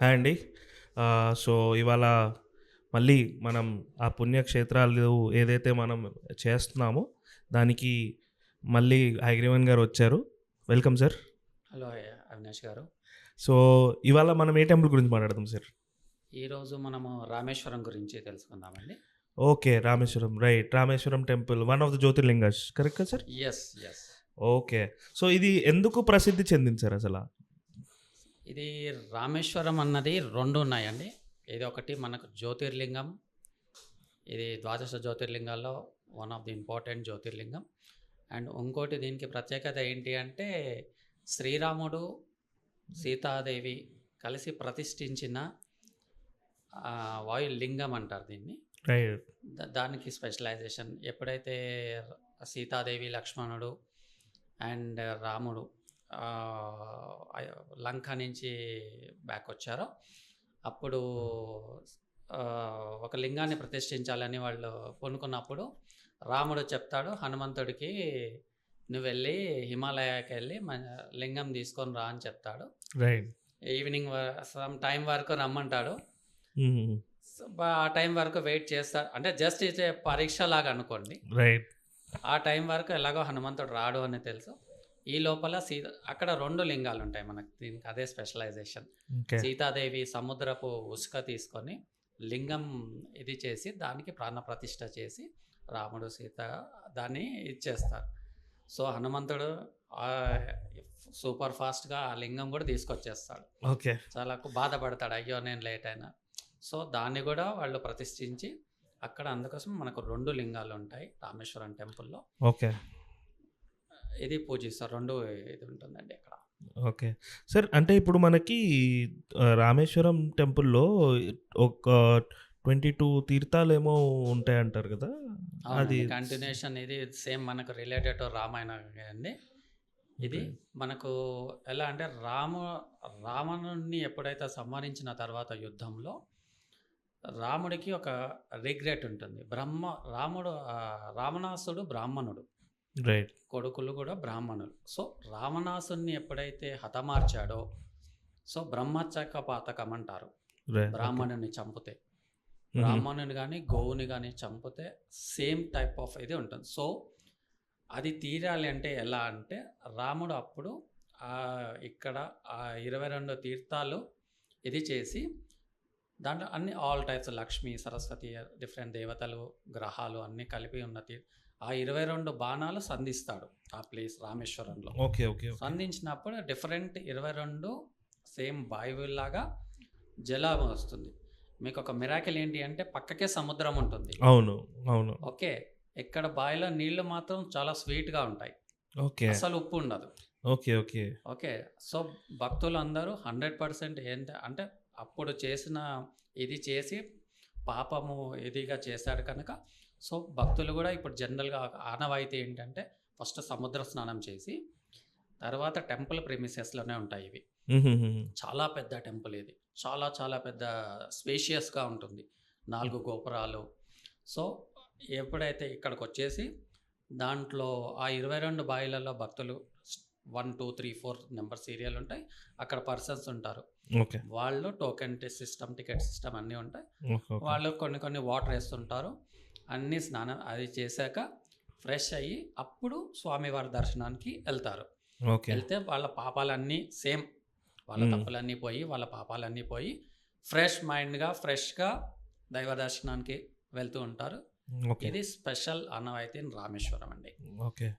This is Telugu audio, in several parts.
హాయ్ అండి. సో ఇవాళ మళ్ళీ మనం ఆ పుణ్యక్షేత్రాలు ఏదైతే మనం చేస్తున్నామో దానికి మళ్ళీ హైగ్రీవన్ గారు వచ్చారు. Welcome sir. హలో అవినాష్ గారు. సో ఇవాళ మనం ఏ టెంపుల్ గురించి మాట్లాడదాం సార్? ఈరోజు మనము రామేశ్వరం గురించి తెలుసుకుందామండి. Okay Rameswaram right. Rameswaram temple one of the jyotirlingas correct sir? Yes yes okay. So ఇది ఎందుకు ప్రసిద్ధి చెందింది సార్ అసలు? ఇది రామేశ్వరం అన్నది రెండు ఉన్నాయండి. ఇది ఒకటి మనకు జ్యోతిర్లింగం ఇది ద్వాదశ జ్యోతిర్లింగాల్లో వన్ ఆఫ్ ది ఇంపార్టెంట్ జ్యోతిర్లింగం. అండ్ ఇంకోటి దీనికి ప్రత్యేకత ఏంటి అంటే శ్రీరాముడు సీతాదేవి కలిసి ప్రతిష్ఠించిన వాయులింగం అంటారు దీన్ని. దానికి స్పెషలైజేషన్ ఎప్పుడైతే సీతాదేవి లక్ష్మణుడు అండ్ రాముడు లంక నుంచి బ్యాక్ వచ్చారో అప్పుడు ఒక లింగాన్ని ప్రతిష్ఠించాలని వాళ్ళు పూనుకున్నప్పుడు రాముడు చెప్తాడు హనుమంతుడికి నువ్వు వెళ్ళి హిమాలయాకి వెళ్ళి మన లింగం తీసుకొని రా అని చెప్తాడు. ఈవినింగ్ సమ్ టైం వరకు రమ్మంటాడు. బా- ఆ టైం వరకు వెయిట్ చేస్తాడు అంటే జస్ట్ ఇదే పరీక్ష లాగా అనుకోండి రైట్ ఆ టైం వరకు ఎలాగో హనుమంతుడు రాడు అని తెలుసు. ఈ లోపల సీత అక్కడ రెండు లింగాలు ఉంటాయి మనకి దీనికి అదే స్పెషలైజేషన్. సీతాదేవి సముద్రపు ఉసుక తీసుకొని లింగం ఇది చేసి దానికి ప్రాణ ప్రతిష్ఠ చేసి రాముడు సీత దాన్ని ఇచ్చేస్తారు సో హనుమంతుడు సూపర్ ఫాస్ట్గా ఆ లింగం కూడా తీసుకొచ్చేస్తాడు. ఓకే. చాలా బాధపడతాడు. అయ్యో నేను లేట్ అయినా. సో దాన్ని కూడా వాళ్ళు ప్రతిష్ఠించి అక్కడ అందుకోసం మనకు రెండు లింగాలు ఉంటాయి రామేశ్వరం టెంపుల్లో. ఓకే. ఇది పూజిస్తారు రెండు ఇది ఉంటుందండి అక్కడ. ఓకే. సార్ అంటే ఇప్పుడు మనకి రామేశ్వరం టెంపుల్లో ఒక ట్వంటీ టూ తీర్థాలు ఏమో ఉంటాయి అంటారు కదా అది కంటిన్యూషన్ ఇది సేమ్ మనకు రిలేటెడ్ రామాయణ అండి. ఇది మనకు ఎలా అంటే రాము రావణుని ఎప్పుడైతే సంహరించిన తర్వాత యుద్ధంలో రాముడికి ఒక రిగ్రెట్ ఉంటుంది. బ్రహ్మ రాముడు రావణాసుడు బ్రాహ్మణుడు. రైట్ కొడుకులు కూడా బ్రాహ్మణులు. సో రావణాసుని ఎప్పుడైతే హతమార్చాడో సో బ్రహ్మచక పాతకం అంటారు. బ్రాహ్మణుని చంపితే. బ్రాహ్మణుని కానీ గోవుని కానీ చంపితే సేమ్ టైప్ ఆఫ్ ఇది ఉంటుంది. సో అది తీరాలి అంటే ఎలా అంటే రాముడు అప్పుడు ఇక్కడ ఆ ఇరవై రెండు తీర్థాలు ఇది చేసి దాంట్లో అన్ని all types Lakshmi Saraswati different దేవతలు గ్రహాలు అన్నీ కలిపి ఉన్న తీ ఆ ఇరవై రెండు బాణాలు సంధిస్తాడు ఆ ప్లేస్ రామేశ్వరంలో. ఓకే ఓకే సంధించినప్పుడు డిఫరెంట్ ఇరవై రెండు సేమ్ బాయిలాగా జలం వస్తుంది. మీకు ఒక మిరాకిల్ ఏంటి అంటే పక్కకే సముద్రం ఉంటుంది. అవును అవును. ఓకే ఇక్కడ బావిలో నీళ్ళు మాత్రం చాలా స్వీట్గా ఉంటాయి. ఓకే. అసలు ఉప్పు ఉండదు. Okay okay. ఓకే సో భక్తులు అందరూ హండ్రెడ్ పర్సెంట్ ఏంటి అంటే అప్పుడు చేసిన ఇది చేసి పాపము ఇదిగా చేశాడు కనుక సో భక్తులు కూడా ఇప్పుడు జనరల్గా ఆనవాయితీ ఏంటంటే ఫస్ట్ సముద్ర స్నానం చేసి తర్వాత టెంపుల్ ప్రిమిసెస్లోనే ఉంటాయి ఇవి. చాలా పెద్ద టెంపుల్ ఇది. చాలా చాలా పెద్ద స్పేషియస్గా ఉంటుంది. నాలుగు గోపురాలు. సో ఎప్పుడైతే ఇక్కడికి వచ్చేసి దాంట్లో ఆ ఇరవై రెండు బాయిలలో భక్తులు one two three four number serial ఉంటాయి. అక్కడ పర్సన్స్ ఉంటారు. వాళ్ళు టోకెన్ సిస్టమ్ టికెట్ సిస్టమ్ అన్నీ ఉంటాయి. వాళ్ళు కొన్ని కొన్ని వాటర్ వేస్తుంటారు. అన్నీ స్నానం అది చేశాక ఫ్రెష్ అయ్యి అప్పుడు స్వామివారి దర్శనానికి వెళ్తారు. ఓకే. వెళ్తే వాళ్ళ పాపాలన్నీ సేమ్. వాళ్ళ. తప్పులన్నీ పోయి వాళ్ళ పాపాలన్నీ పోయి ఫ్రెష్ మైండ్గా ఫ్రెష్గా దైవ దర్శనానికి వెళ్తూ ఉంటారు. ఓకే. ఇది స్పెషల్ అన్నవైతే రామేశ్వరం అండి. ఓకే.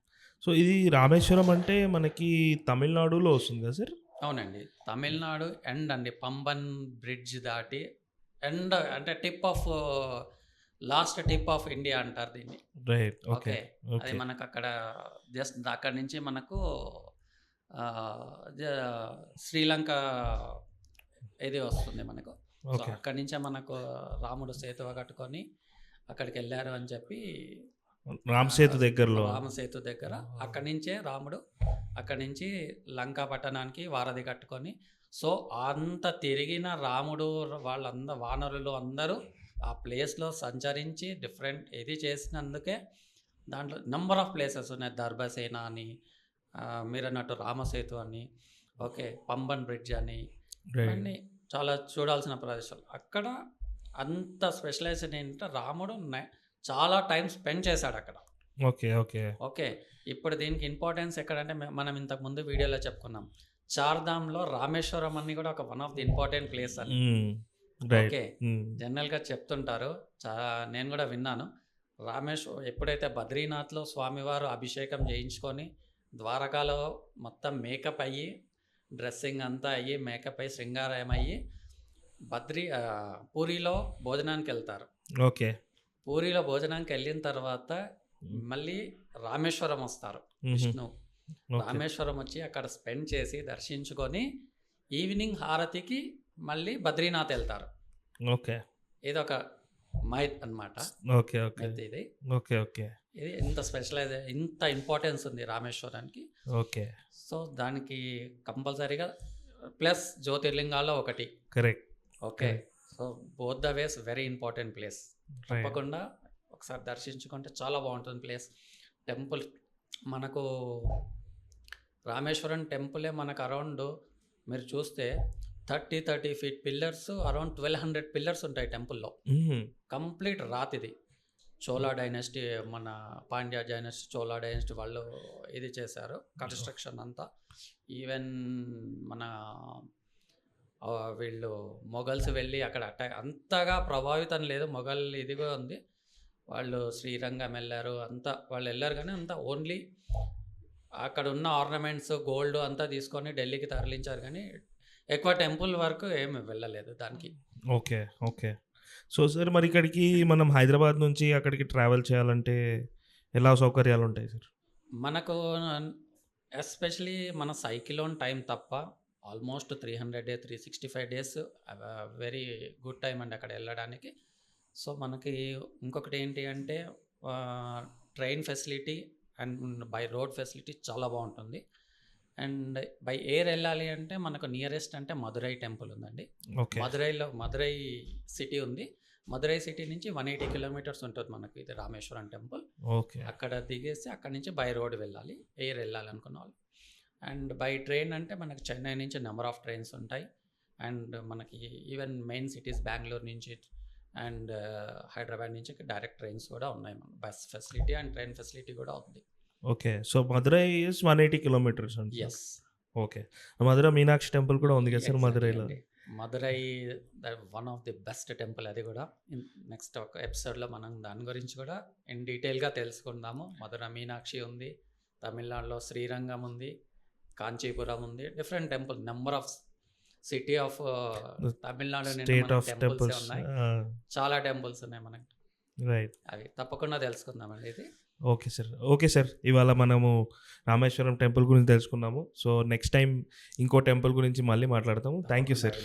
సో ఇది రామేశ్వరం అంటే మనకి తమిళనాడులో వస్తుంది కదా సార్? అవునండి. తమిళనాడు ఎండ్ అండి. పంబన్ బ్రిడ్జ్ దాటి ఎండ్ అంటే tip of last tip of India అంటారు దీన్ని. రైట్. ఓకే. అది మనకు అక్కడ జస్ట్ అక్కడి నుంచి మనకు శ్రీలంక ఇది వస్తుంది మనకు. సో అక్కడి నుంచే మనకు రాముడు సేతువ కట్టుకొని అక్కడికి వెళ్ళారు అని చెప్పి రామ్ సేతు దగ్గరలో. రామసేతు దగ్గర అక్కడి నుంచే రాముడు అక్కడి నుంచి లంకా పట్టణానికి వారధి కట్టుకొని సో అంత తిరిగిన రాముడు వాళ్ళందరూ వానరులు అందరూ ఆ ప్లేస్లో సంచరించి డిఫరెంట్ ఇది చేసినందుకే దాంట్లో నెంబర్ ఆఫ్ ప్లేసెస్ ఉన్నాయి. దర్భసేన అని ఆ, మీరు అన్నట్టు రామసేతు అని ఓకే పంబన్ బ్రిడ్జ్ అని అన్నీ చాలా చూడాల్సిన ప్రదేశాలు. అక్కడ అంత స్పెషలైజేషన్ ఏంటంటే రాముడు చాలా టైం స్పెండ్ చేశాడు అక్కడ. Okay okay. ఓకే. ఇప్పుడు దీనికి ఇంపార్టెన్స్ ఎక్కడంటే మనం ఇంతకు ముందు వీడియోలో చెప్పుకున్నాం. చార్ధామ్లో రామేశ్వరం అని కూడా ఒక one of the important place అని ఓకే. జనరల్గా చెప్తుంటారు. చా నేను కూడా విన్నాను. రామేశ్వరం ఎప్పుడైతే బద్రీనాథ్లో స్వామివారు అభిషేకం చేయించుకొని ద్వారకాలో మొత్తం మేకప్ అయ్యి డ్రెస్సింగ్ అంతా అయ్యి మేకప్ అయ్యి శృంగారం అయ్యి బద్రీ పూరిలో భోజనానికి వెళ్తారు. ఓకే. పూరిలో భోజనానికి వెళ్ళిన తర్వాత మళ్ళీ రామేశ్వరం వస్తారు విష్ణు. రామేశ్వరం వచ్చి అక్కడ స్పెండ్ చేసి దర్శించుకొని ఈవినింగ్ హారతికి మళ్ళీ బద్రీనాథ్ వెళ్తారు. ఓకే. ఇది ఒక మైత్ అన్నమాట. Okay okay. ఇది. Okay okay. ఇది ఇంత స్పెషలైజ్ ఇంత ఇంపార్టెన్స్ ఉంది రామేశ్వరానికి. ఓకే. సో దానికి కంపల్సరీగా ప్లస్ జ్యోతిర్లింగాల్లో ఒకటి. Correct. Okay. So both the ways very important place. తప్పకుండా ఒకసారి దర్శించుకుంటే చాలా బాగుంటుంది ప్లేస్. టెంపుల్. మనకు రామేశ్వరం టెంపులే మనకు అరౌండ్ మీరు చూస్తే thirty thirty feet pillars around twelve hundred pillars ఉంటాయి టెంపుల్లో. కంప్లీట్ రాతిది చోలా డైనస్టీ మన పాండ్యా డైనస్టీ చోలా డైనస్టీ వాళ్ళు ఇది చేశారు కన్స్ట్రక్షన్ అంతా. ఈవెన్ మన వీళ్ళు మొఘల్స్ వెళ్ళి అక్కడ అటాక్ అంతగా ప్రభావితం లేదు. మొఘల్ ఇదిగా ఉంది. వాళ్ళు శ్రీరంగం వెళ్ళారు అంతా వాళ్ళు వెళ్ళారు కానీ అంతా ఓన్లీ అక్కడ ఉన్న ఆర్నమెంట్స్ గోల్డ్ అంతా తీసుకొని ఢిల్లీకి తరలించారు కానీ ఎక్కువ టెంపుల్ వరకు ఏమి వెళ్ళలేదు దానికి. Okay okay. సో సార్ మరి ఇక్కడికి మనం హైదరాబాద్ నుంచి అక్కడికి ట్రావెల్ చేయాలంటే ఎలా సౌకర్యాలు ఉంటాయి సార్? మనకు ఎస్పెషలీ మన సైకిల్ ఆన్ టైం తప్ప almost three hundred day three sixty five days very good time అండి అక్కడ వెళ్ళడానికి. సో మనకి ఇంకొకటి ఏంటి అంటే train facility and by road facility చాలా బాగుంటుంది. అండ్ బై ఎయిర్ వెళ్ళాలి అంటే మనకు నియరెస్ట్ అంటే మదురై టెంపుల్ ఉందండి. ఓకే. మదురైలో మదురై సిటీ ఉంది. మదురై సిటీ నుంచి వన్ ఎయిటీ కిలోమీటర్స్ ఉంటుంది మనకి ఇది రామేశ్వరం టెంపుల్. ఓకే. అక్కడ దిగేసి అక్కడ నుంచి బై రోడ్ వెళ్ళాలి ఎయిర్ వెళ్ళాలి అనుకున్న వాళ్ళు. అండ్ బై ట్రైన్ అంటే మనకి చెన్నై నుంచి నెంబర్ ఆఫ్ ట్రైన్స్ ఉంటాయి. అండ్ మనకి ఈవెన్ మెయిన్ సిటీస్ బెంగళూరు నుంచి అండ్ హైదరాబాద్ నుంచి డైరెక్ట్ ట్రైన్స్ కూడా ఉన్నాయి మన bus facility and train facility కూడా ఉంది. Okay. So Madurai is one eighty kilometres yes okay. Madurai Meenakshi temple కూడా ఉంది కదా sir మదురైలో? Madurai one of the best temple అది కూడా. నెక్స్ట్ ఒక ఎపిసోడ్లో మనం దాని గురించి కూడా ఇన్ డీటెయిల్గా తెలుసుకుందాము. మధుర మీనాక్షి ఉంది తమిళనాడులో శ్రీరంగం ఉంది కాంచీపురం ఉంది different temple number of city of Tamil Nadu state of temples ఉన్నాయి. చాలా టెంపుల్స్ ఉన్నాయి మనకి. రైట్. అవి తప్పకుండా తెలుసుకుందామండి ఇది. Okay sir. Okay sir. ఇవాళ మనము రామేశ్వరం టెంపుల్ గురించి తెలుసుకున్నాము. సో నెక్స్ట్ టైం ఇంకో టెంపుల్ గురించి మళ్ళీ మాట్లాడతాము. Thank you sir.